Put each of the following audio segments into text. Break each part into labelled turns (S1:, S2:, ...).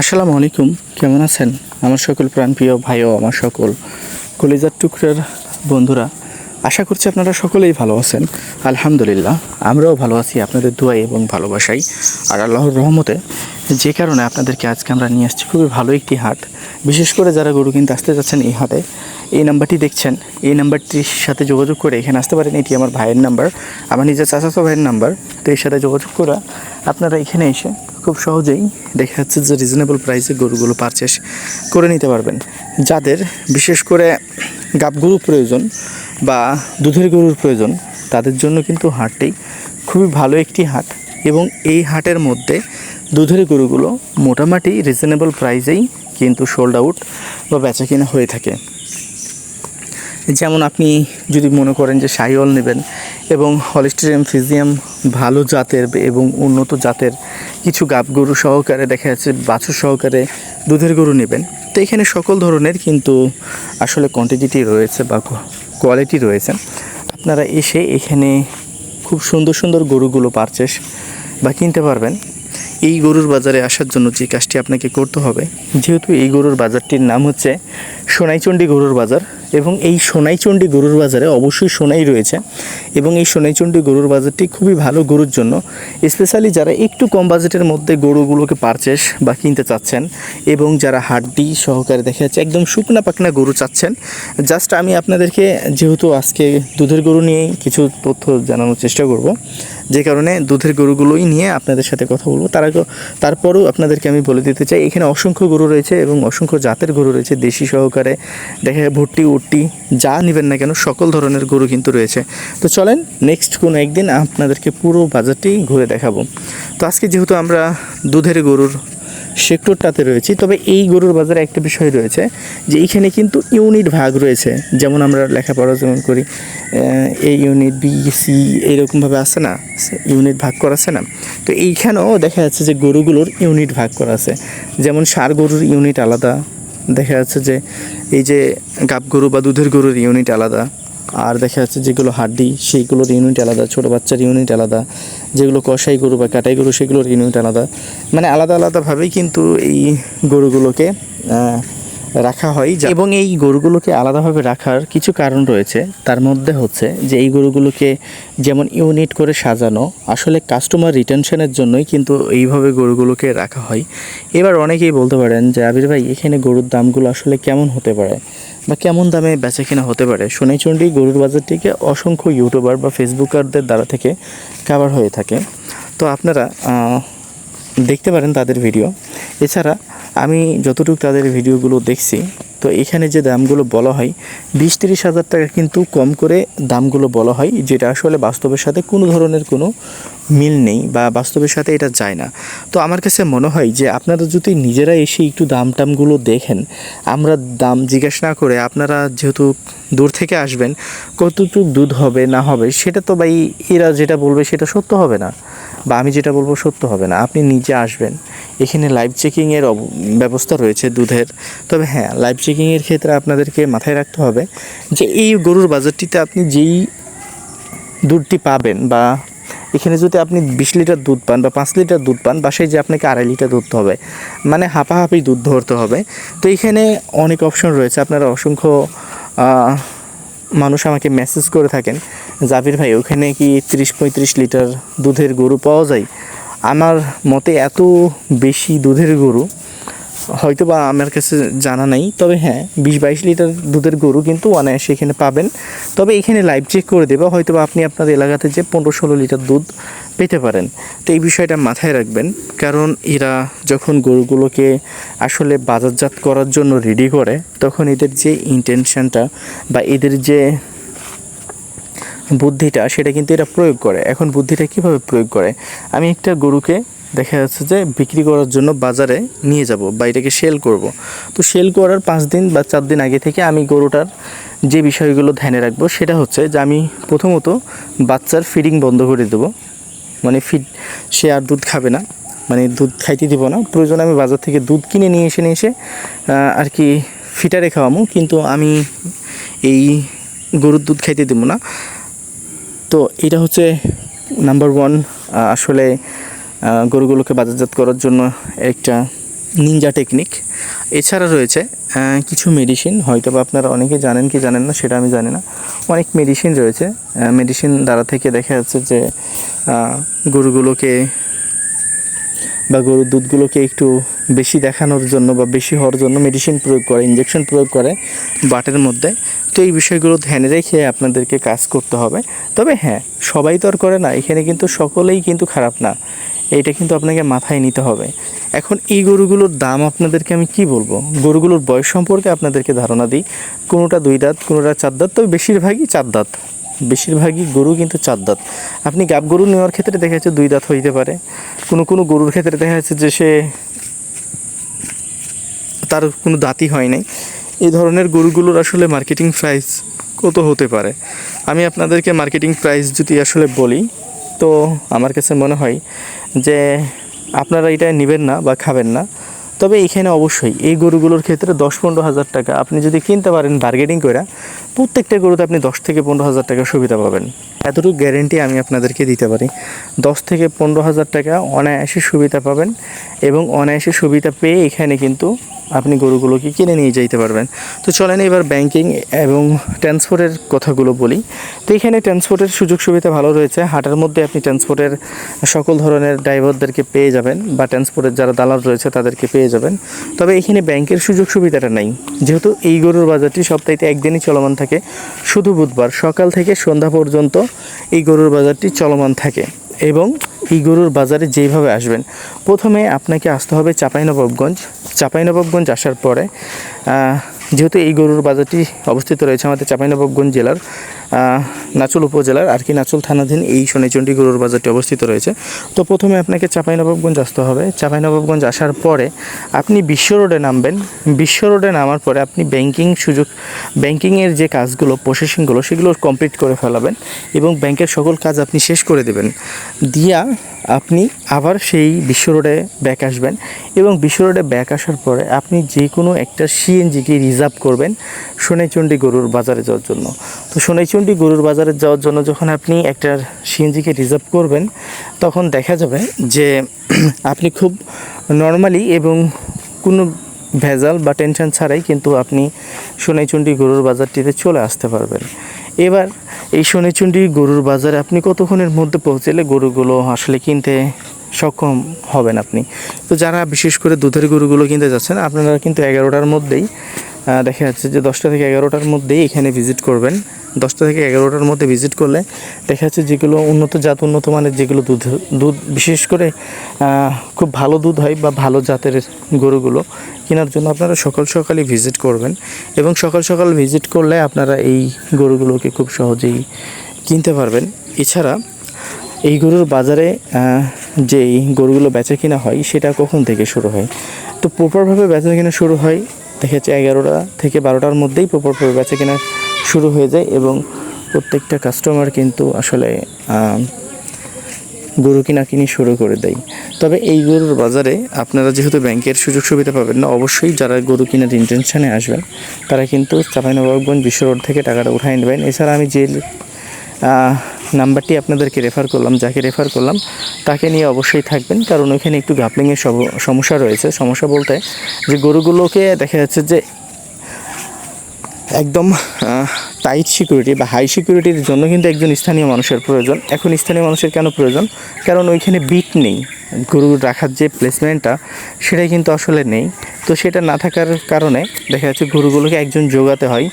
S1: আসসালামু আলাইকুম, কেমন আছেন? আমার সকল প্রাণপ্রিয় ভাই ও আমার সকল কলিজার টুকরার বন্ধুরা, আশা করছি আপনারা সকলেই ভালো আছেন। আলহামদুলিল্লাহ, আমরাও ভালো আছি, আপনাদের দোয়াই এবং ভালোবাসাই। আর আল্লাহর রহমতে, যে কারণে আপনাদেরকে আজকে আমরা নিয়ে আসছি খুবই ভালো একটি হাট। বিশেষ করে যারা গরু কিনতে আসতে যাচ্ছেন এই হাটে, এই নাম্বারটি দেখছেন, এই নাম্বারটির সাথে যোগাযোগ করে এখানে আসতে পারেন। এটি আমার ভাইয়ের নাম্বার, আমার নিজের চাচাতো ভাইয়ের নাম্বার। তো এর সাথে যোগাযোগ করে আপনারা এখানে এসে খুব সহজেই দেখা যাচ্ছে যে রিজনেবল প্রাইসে গরুগুলো পারচেস করে নিতে পারবেন। যাদের বিশেষ করে গাব গরু প্রয়োজন বা দুধের গরুর প্রয়োজন, তাদের জন্য কিন্তু হাটটি খুবই ভালো একটি হাট এবং এই হাটের মধ্যে দুধের গরুগুলো মোটামুটি রিজনেবল প্রাইসেই কিন্তু সোল্ড আউট বা বেচা কিনা হয়ে থাকে। যেমন আপনি যদি মনে করেন যে সাইওয়াল নেবেন এবং হলিস্টেরিয়াম ফিজিয়াম ভালো জাতের এবং উন্নত জাতের কিছু গাব গরু সহকারে দেখা যাচ্ছে, বাছুর সহকারে দুধের গরু নেবেন। তো এখানে সকল ধরনের কিন্তু আসলে কোয়ান্টিটি রয়েছে বা কোয়ালিটি রয়েছে। আপনারা এসে এখানে খুব সুন্দর সুন্দর গরুগুলো পারচেস বা কিনতে পারবেন। এই গরুর বাজারে আসার জন্য যে কাজটি আপনাকে করতে হবে, যেহেতু এই গরুর বাজারটির নাম হচ্ছে সোনাইচণ্ডী গরুর বাজার এবং এই সোনাইচণ্ডী গরুর বাজারে অবশ্যই সোনাই রয়েছে এবং এই সোনাইচণ্ডী গরুর বাজারটি খুবই ভালো গরুর জন্য স্পেশালি যারা একটু কম বাজেটের মধ্যে গরুগুলোকে পারচেস বা কিনতে চাচ্ছেন এবং যারা হাড্ডি সহকারে দেখা যাচ্ছে একদম শুকনা পাকনা গরু চাচ্ছেন জাস্ট আমি আপনাদেরকে যেহেতু আজকে দুধের গরু নিয়েই কিছু তথ্য জানানোর চেষ্টা করব যে কারণে দুধের গরুগুলোই নিয়ে আপনাদের সাথে কথা বলব। তার তারপরেও আপনাদেরকে আমি বলে দিতে চাই, এখানে অসংখ্য গরু রয়েছে এবং অসংখ্য জাতের গরু রয়েছে, দেশি সহকারে, দেখা যায় ভুট্টি, উট্টি, যা নেবেন না কেন, সকল ধরনের গরু কিন্তু রয়েছে। তো চলেন নেক্সট কোনো একদিন আপনাদেরকে পুরো বাজারটি ঘুরে দেখাবো। তো আজকে যেহেতু আমরা দুধের গরুর সেক্টরটাতে রয়েছি। তবে এই গরুর বাজারে একটা বিষয় রয়েছে যে এইখানে কিন্তু ইউনিট ভাগ রয়েছে। যেমন আমরা লেখাপড়া যেমন করি, এ ইউনিট, বি, সি এইরকমভাবে আছে না? ইউনিট ভাগ করা আছে না? তো এইখানেও দেখা যাচ্ছে যে গরুগুলোর ইউনিট ভাগ করা আছে। যেমন সার গরুর ইউনিট আলাদা। দেখা যাচ্ছে যে এই যে গাব গরু বা দুধের গরুর ইউনিট আলাদা। আর দেখা যাচ্ছে যেগুলো হাড্ডি, সেইগুলোর ইউনিট আলাদা, ছোটো বাচ্চার ইউনিট আলাদা। যেগুলো কষাই গরু বা কাটাই গরু, সেগুলোর ইউনিট আলাদা। মানে আলাদা আলাদাভাবেই কিন্তু এই গরুগুলোকে রাখা হয়। এবং এই গরুগুলোকে আলাদাভাবে রাখার কিছু কারণ রয়েছে। তার মধ্যে হচ্ছে যে এই গরুগুলোকে যেমন ইউনিট করে সাজানো, আসলে কাস্টমার রিটেনশনের জন্যই কিন্তু এইভাবে গরুগুলোকে রাখা হয়। এবার অনেকেই বলতে পারেন যে, আবির ভাই, এখানে গরুর দামগুলো আসলে কেমন হতে পারে? বা কেমন দামে বেচা কিনা হতে পারে? সোনাইচন্ডী গরুর বাজারটিকে অসংখ্য ইউটিউবার বা ফেসবুকারদের দ্বারা থেকে কাভার হয়ে থাকে। তো আপনারা দেখতে পারেন তাদের ভিডিও এছাড়া আমি যতটুকু তাদের ভিডিওগুলো দেখছি, তো এখানে যে দামগুলো বলা হয় বিশ তিরিশ হাজার টাকা কিন্তু কম করে দামগুলো বলা হয়, যেটা আসলে বাস্তবের সাথে কোনো ধরনের কোনো মিল নেই বা বাস্তবের সাথে এটা যায় না। তো আমার কাছে মনে হয় যে আপনারা যদি নিজেরা এসে একটু দাম টামগুলো দেখেন, আমরা দাম জিজ্ঞেস না করে আপনারা যেহেতু দূর থেকে আসবেন, কতটুকু দুধ হবে, না হবে, সেটা তো ভাই এরা যেটা বলবে সেটা সত্য হবে না। বা আমি যেটা বলব সত্য হবে না। আপনি নিজে আসবেন। এখানে লাইভ চেকিংয়ের ব্যবস্থা রয়েছে দুধের। তবে হ্যাঁ লাইভ চেকিংয়ের ক্ষেত্রে আপনাদেরকে মাথায় রাখতে হবে যে এই গরুর বাজারটিতে আপনি যেই দুধটি পাবেন বা এখানে যদি আপনি বিশ লিটার দুধ পান বা পাঁচ লিটার দুধ পান, বাসায় যে আপনাকে আড়াই লিটার দুধ হবে মানে হাঁপাহাঁপি দুধ ধরতে হবে। তো এখানে অনেক অপশন রয়েছে। আপনারা অসংখ্য মানুষ আমাকে মেসেজ করে থাকেন, জাবির ভাই, ওখানে কি তিরিশ পঁয়ত্রিশ লিটার দুধের গরু পাওয়া যায়? আমার মতে এত বেশি দুধের গরু হয়তো বা আমার কাছে জানা নাই, তবে হ্যাঁ বিশ বাইশ লিটার দুধের গরু কিন্তু অনায়াসে এখানে পাবেন। তবে এখানে লাইভ চেক করে দেবে হয়তো বা আপনি আপনার এলাকাতে যে পনেরো ষোলো লিটার দুধ পেতে পারেন। তো এই বিষয়টা মাথায় রাখবেন, কারণ এরা যখন গরুগুলোকে আসলে বাজারজাত করার জন্য রেডি করে, তখন এদের যে ইন্টেনশনটা বা এদের যে বুদ্ধিটা, সেটা কিন্তু এরা প্রয়োগ করে। এখন বুদ্ধিটা কীভাবে প্রয়োগ করে? আমি একটা গরুকে দেখা যাচ্ছে যে বিক্রি করার জন্য বাজারে নিয়ে যাব বা এটাকে সেল করব। তো সেল করার পাঁচ দিন বা চার দিন আগে থেকে আমি গরুটার যে বিষয়গুলো ধ্যানে রাখব সেটা হচ্ছে যে আমি প্রথমত বাচ্চার ফিডিং বন্ধ করে দেবো। মানে ফিড সে আর দুধ খাবে না মানে দুধ খাইতে দিব না। প্রয়োজন আমি বাজার থেকে দুধ কিনে নিয়ে এসে নিয়ে এসে আর কি ফিটারে খাওয়াবো কিন্তু আমি এই গরুর দুধ খাইতে দেবো না। তো এটা হচ্ছে নাম্বার ওয়ান আসলে গরুগুলোকে বাজারজাত করার জন্য একটা নিনজা টেকনিক। এছাড়া রয়েছে কিছু মেডিসিন হয়তো বা আপনারা অনেকে জানেন কি জানেন না, সেটা আমি জানি না। অনেক মেডিসিন রয়েছে মেডিসিন দ্বারা থেকে দেখা যাচ্ছে যে গরুগুলোকে বা গরুর দুধগুলোকে একটু বেশি দেখানোর জন্য বা বেশি হওয়ার জন্য মেডিসিন প্রয়োগ করে ইঞ্জেকশন প্রয়োগ করে বাটের মধ্যে। তো এই বিষয়গুলো ধ্যানে রেখে আপনাদেরকে কাজ করতে হবে। তবে হ্যাঁ সবাই তো আর করে না, এখানে কিন্তু সকলেই কিন্তু খারাপ না। এইটা কিন্তু আপনাকে মাথায় নিতে হবে। এখন এই গরুগুলোর দাম আপনাদেরকে আমি কি বলব? গরুগুলোর বয়স সম্পর্কে আপনাদেরকে ধারণা দিই। কোনোটা দুই দাঁত, কোনোটা চার দাঁত, তবে বেশিরভাগই চার দাঁত। বেশিরভাগই গরু কিন্তু চার দাঁত। আপনি গাব গরু নেওয়ার ক্ষেত্রে দেখা যাচ্ছে দুই দাঁত হইতে পারে। কোনো কোনো গরুর ক্ষেত্রে দেখা যাচ্ছে যে সে তার কোনো দাঁতই হয় নাই। এই ধরনের গরুগুলোর আসলে মার্কেটিং প্রাইস কত হতে পারে? আমি আপনাদেরকে মার্কেটিং প্রাইস যদি আসলে বলি, তো আমার কাছে মনে হয় যে আপনারা এটা নেবেন না বা খাবেন না। তবে এখানে অবশ্যই এই গরুগুলোর ক্ষেত্রে দশ পনেরো হাজার টাকা। আপনি যদি কিনতে পারেন বার্গেনিং করে প্রত্যেকটা গরুতে আপনি দশ থেকে পনেরো হাজার টাকা সুবিধা পাবেন। এতটুকু গ্যারেন্টি আমি আপনাদেরকে দিতে পারি। দশ থেকে পনেরো হাজার টাকা অনায়াসে সুবিধা পাবেন এবং অনায়াসে সুবিধা পেয়ে এখানে কিন্তু আপনি গরুগুলোকে কিনে নিয়ে যাইতে পারবেন। তো চলেন এবার ব্যাংকিং এবং ট্রান্সপোর্টের কথাগুলো বলি। তো এখানে ট্রান্সপোর্টের সুযোগ সুবিধা ভালো রয়েছে। হাটের মধ্যে আপনি ট্রান্সপোর্টের সকল ধরনের ড্রাইভারদেরকে পেয়ে যাবেন বা ট্রান্সপোর্টের যারা দালাল রয়েছে তাদেরকে পেয়ে যাবেন। তবে এখানে ব্যাংকের সুযোগ সুবিধাটা নেই। যেহেতু এই গরুর বাজারটি সপ্তাহে একদিনই চলমান থাকে, শুধু বুধবার সকাল থেকে সন্ধ্যা পর্যন্ত এই গরুর বাজারটি চলমান থাকে। এবং এই গরুর বাজারে যেইভাবে আসবেন, প্রথমে আপনাকে আসতে হবে চাঁপাইনবাবগঞ্জ। চাঁপাইনবাবগঞ্জ আসার পরে যেহেতু এই গরুর বাজারটি অবস্থিত রয়েছে আমাদের চাঁপাইনবাবগঞ্জ জেলার নাচল উপজেলার আর কি নাচুল থানাধীন এই সোনাইচন্ডী গরুর বাজারটি অবস্থিত রয়েছে। তো প্রথমে আপনাকে চাঁপাইনবাবগঞ্জ আসতে হবে। চাঁপাইনবাবগঞ্জ আসার পরে আপনি বিশ্ব রোডে নামবেন। বিশ্ব রোডে নামার পরে আপনি ব্যাংকিং সুযোগ, ব্যাংকিংয়ের যে কাজগুলো প্রসেসিংগুলো সেগুলো কমপ্লিট করে ফেলাবেন এবং ব্যাংকের সকল কাজ আপনি শেষ করে দেবেন। দিয়া আপনি আবার সেই বিশ্ব রোডে ব্যাক আসবেন এবং বিশ্ব রোডে ব্যাক আসার পরে আপনি যে কোনো একটা সিএনজিকে রিজার্ভ করবেন সোনাইচন্ডী গরুর বাজারে যাওয়ার জন্য। তো সোনাইচন্ডী গরুর বাজারে যাওয়ার জন্য যখন আপনি একটা সিএনজিকে রিজার্ভ করবেন, তখন দেখা যাবে যে আপনি খুব নর্মালি এবং কোনো ভেজাল বা টেনশন ছাড়াই কিন্তু আপনি সোনাইচন্ডী গরুর বাজারটিতে চলে আসতে পারবেন। এবার এই সোনাইচন্ডী গরুর বাজারে আপনি কতক্ষণের মধ্যে পৌঁছলে গরুগুলো আসলে কিনতে সক্ষম হবেন আপনি? তো যারা বিশেষ করে দুধের গরুগুলো কিনতে যাচ্ছেন, আপনারা কিন্তু এগারোটার মধ্যেই দেখা যাচ্ছে যে দশটা থেকে এগারোটার মধ্যেই এখানে ভিজিট করবেন। দশটা থেকে এগারোটার মধ্যে ভিজিট করলে দেখা যাচ্ছে যেগুলো উন্নত জাত, উন্নত মানের যেগুলো দুধ দুধ, বিশেষ করে খুব ভালো দুধ হয় বা ভালো জাতের গরুগুলো কেনার জন্য আপনারা সকাল সকালই ভিজিট করবেন এবং সকাল সকাল ভিজিট করলে আপনারা এই গরুগুলোকে খুব সহজেই কিনতে পারবেন। এছাড়া এই গরুর বাজারে যেই গরুগুলো বেচা কিনা হয় সেটা কখন থেকে শুরু হয়? তো প্রপারভাবে বেচা কিনা শুরু হয় দেখা যাচ্ছে এগারোটা থেকে বারোটার মধ্যেই প্রপারভাবে বেচা কিনা শুরু হয়ে যায় এবং প্রত্যেকটা কাস্টমার কিন্তু আসলে গরু কিনা কিনি শুরু করে দেয়। তবে এই গরুর বাজারে আপনারা যেহেতু ব্যাংকের সুযোগ সুবিধা পাবেন না, অবশ্যই যারা গরু কেনার ইন্টেনশনে আসবেন, তারা কিন্তু চাঁপাইনবাবগঞ্জ বিশ্ব রোড থেকে টাকাটা উঠাই নেবেন। এছাড়া আমি যে নাম্বারটি আপনাদেরকে রেফার করলাম, যাকে রেফার করলাম, তাকে নিয়ে অবশ্যই থাকবেন। কারণ ওইখানে একটু গাপলিংয়ের সমস্যা রয়েছে। সমস্যা বলতে যে গরুগুলোকে দেখা যাচ্ছে যে একদম টাইট সিকিউরিটি বা হাই সিকিউরিটির জন্য কিন্তু একজন স্থানীয় মানুষের প্রয়োজন। এখন স্থানীয় মানুষের কেন প্রয়োজন? কারণ ওইখানে বিট নেই। গরু রাখার যে প্লেসমেন্টটা সেটাই কিন্তু আসলে নেই। তো সেটা না থাকার কারণে দেখা যাচ্ছে গরুগুলোকে একজন যোগাতে হয়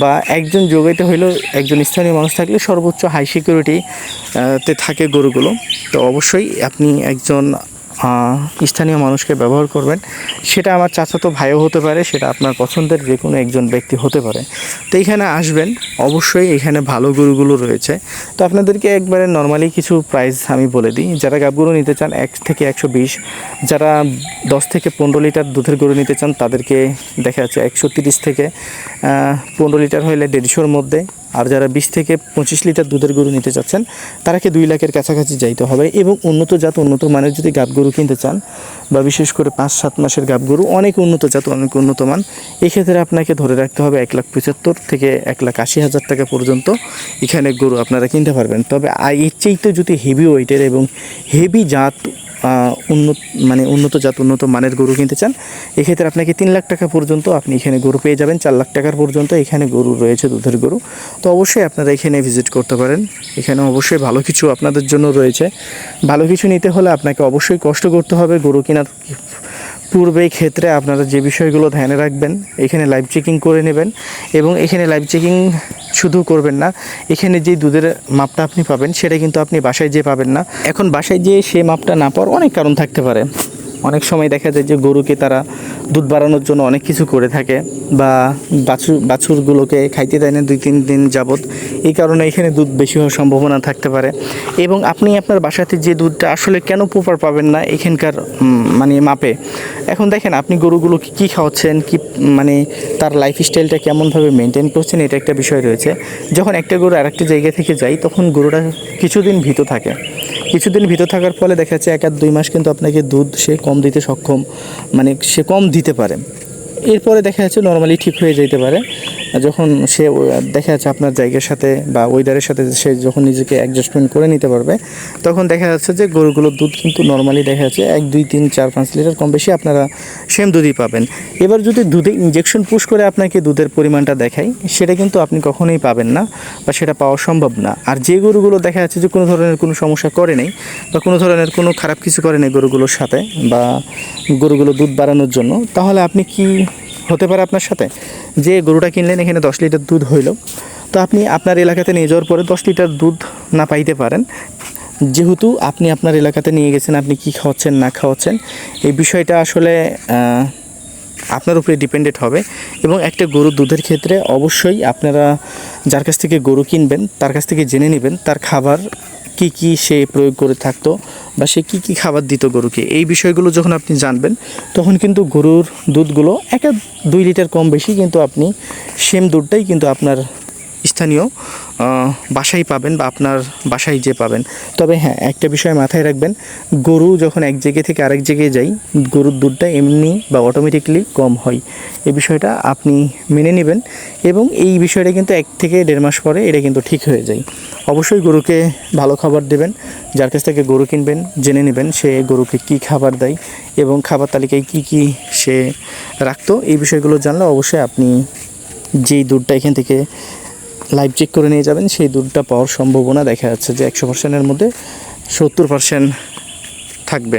S1: বা একজন যোগাইতে হইলেও একজন স্থানীয় মানুষ থাকলে সর্বোচ্চ হাই সিকিউরিটি তে থাকে গরুগুলো। তো অবশ্যই আপনি একজন স্থানীয় মানুষকে ব্যবহার করবেন। সেটা আমার চাচাতো ভাইও হতে পারে, সেটা আপনার পছন্দের যে কোনো একজন ব্যক্তি হতে পারে। তো এখানে আসবেন, অবশ্যই এখানে ভালো গরুগুলো রয়েছে। তো আপনাদেরকে একবারে নর্মালি কিছু প্রাইস আমি বলে দিই। যারা গাবগরু নিতে চান, এক থেকে একশো বিশ। যারা দশ থেকে পনেরো লিটার দুধের গরু নিতে চান, তাদেরকে দেখা যাচ্ছে একশো তিরিশ থেকে পনেরো লিটার হইলে দেড়শোর মধ্যে। আর যারা বিশ থেকে পঁচিশ লিটার দুধের গরু নিতে চাচ্ছেন তারাকে দুই লাখের কাছাকাছি যাইতে হবে। এবং উন্নত জাত, উন্নত মানের যদি গাব গরু কিনতে চান, বা বিশেষ করে পাঁচ, সাত মাসের গাব গরু, অনেক উন্নত জাত, অনেক উন্নত মান এক্ষেত্রে আপনাকে ধরে রাখতে হবে এক লাখ পঁচাত্তর থেকে এক লাখ আশি হাজার টাকা পর্যন্ত এখানে গরু আপনারা কিনতে পারবেন। তবে এর চেয়ে তো যদি হেভি ওয়েটের এবং হেভি জাত উন্নত মানে উন্নত জাত, উন্নত মানের গরু কিনতে চান, এক্ষেত্রে আপনাকে তিন লাখ টাকা পর্যন্ত আপনি এখানে গরু পেয়ে যাবেন, চার লাখ টাকার পর্যন্ত এখানে গরু রয়েছে, দুধের গরু। তো অবশ্যই আপনারা এখানে ভিজিট করতে পারেন। এখানে অবশ্যই ভালো কিছু আপনাদের জন্য রয়েছে। ভালো কিছু নিতে হলে আপনাকে অবশ্যই কষ্ট করতে হবে। গরু কেনার পূর্বে ক্ষেত্রে আপনারা যে বিষয়গুলো ধ্যানে রাখবেন, এখানে লাইভ চেকিং করে নেবেন এবং এখানে লাইভ চেকিং শুধু করবেন না, এখানে যে দুধের মাপটা আপনি পাবেন, সেটা কিন্তু আপনি বাসায় যেয়ে পাবেন না। এখন বাসায় যেয়ে সে মাপটা না পাওয়ার অনেক কারণ থাকতে পারে। অনেক সময় দেখা যায় যে গরুকে তারা দুধ বাড়ানোর জন্য অনেক কিছু করে থাকে বা বাছুর, বাছুরগুলোকে খাইতে দেয় না দুই তিন দিন যাবত এই কারণে এখানে দুধ বেশি হওয়ার সম্ভাবনা থাকতে পারে। এবং আপনি আপনার বাসাতে যে দুধটা আসলে কেন প্রপার পাবেন না এখানকার মানে মাপে? এখন দেখেন আপনি গরুগুলো কী খাওয়াচ্ছেন, কি মানে তার লাইফ স্টাইলটা কেমনভাবে মেনটেন করছেন, এটা একটা বিষয় রয়েছে। যখন একটা গরু আরেকটা জায়গা থেকে যায়, তখন গরুটা কিছুদিন ভীত থাকে। কিছুদিন ভিতর থাকার ফলে দেখা যাচ্ছে এক আর দুই মাস কিন্তু আপনাকে দুধ সে কম দিতে সক্ষম মানে সে কম দিতে পারে। এরপরে দেখা যাচ্ছে নর্মালি ঠিক হয়ে যেতে পারে। যখন সে দেখা যাচ্ছে আপনার জায়গার সাথে বা ওয়েদারের সাথে সে যখন নিজেকে অ্যাডজাস্টমেন্ট করে নিতে পারবে, তখন দেখা যাচ্ছে যে গরুগুলোর দুধ কিন্তু নর্মালি দেখা যাচ্ছে এক, দুই, তিন, চার, পাঁচ লিটার কম বেশি আপনারা সেম দুধই পাবেন। এবার যদি দুধে ইঞ্জেকশন পুশ করে আপনাকে দুধের পরিমাণটা দেখায় সেটা কিন্তু আপনি কখনোই পাবেন না বা সেটা পাওয়া সম্ভব না। আর যে গরুগুলো দেখা যাচ্ছে যে কোনো ধরনের কোনো সমস্যা করে নেই বা কোনো ধরনের কোনো খারাপ কিছু করে নেই গরুগুলোর সাথে বা গরুগুলো দুধ বাড়ানোর জন্য, তাহলে আপনি কি হতে পারে আপনার সাথে। যে গরুটা কিনলেন, এখানে দশ লিটার দুধ হইল। তো আপনি আপনার এলাকাতে নিয়ে যাওয়ার পরে দশ লিটার দুধ না পাইতে পারেন। যেহেতু আপনি আপনার এলাকাতে নিয়ে গেছেন, আপনি কি খাওয়াচ্ছেন, না খাওয়াচ্ছেন, এই বিষয়টা আসলে আপনার উপরে ডিপেন্ডেড হবে। এবং একটা গরুর দুধের ক্ষেত্রে অবশ্যই আপনারা যার কাছ থেকে গরু কিনবেন, তার কাছ থেকে জেনে নেবেন, তার খাবার কি কি সে প্রয়োগ করে থাকতো বা সে কী কী খাবার দিত গরুকে? এই বিষয়গুলো যখন আপনি জানবেন, তখন কিন্তু গরুর দুধগুলো এক দুই লিটার কম বেশি কিন্তু আপনি সেম দুধটাই কিন্তু আপনার স্থানীয় বাসায় পাবেন বা আপনার বাসায় যে পাবেন। তবে হ্যাঁ একটা বিষয় মাথায় রাখবেন, গরু যখন এক জায়গা থেকে আরেক জায়গায় যাই গরুর দুধটা এমনি বা অটোমেটিকলি কম হয়। এই বিষয়টা আপনি মেনে নেবেন এবং এই বিষয়টা কিন্তু এক থেকে দেড় মাস পরে এটা কিন্তু ঠিক হয়ে যায়। অবশ্যই গরুকে ভালো খাবার দেবেন, যার কাছ থেকে গরু কিনবেন, জেনে নেবেন সে গরুকে কি খাবার দেয় এবং খাবার তালিকায় কি কি সে রাখতো। এই বিষয়গুলো জানলে অবশ্যই আপনি যেই দুধটা এখান থেকে লাইভ চেক করে নিয়ে যাবেন। সেই দুধটা পাওয়ার সম্ভাবনা দেখা যাচ্ছে যে একশো পার্সেন্টের মধ্যে সত্তর পার্সেন্ট থাকবে।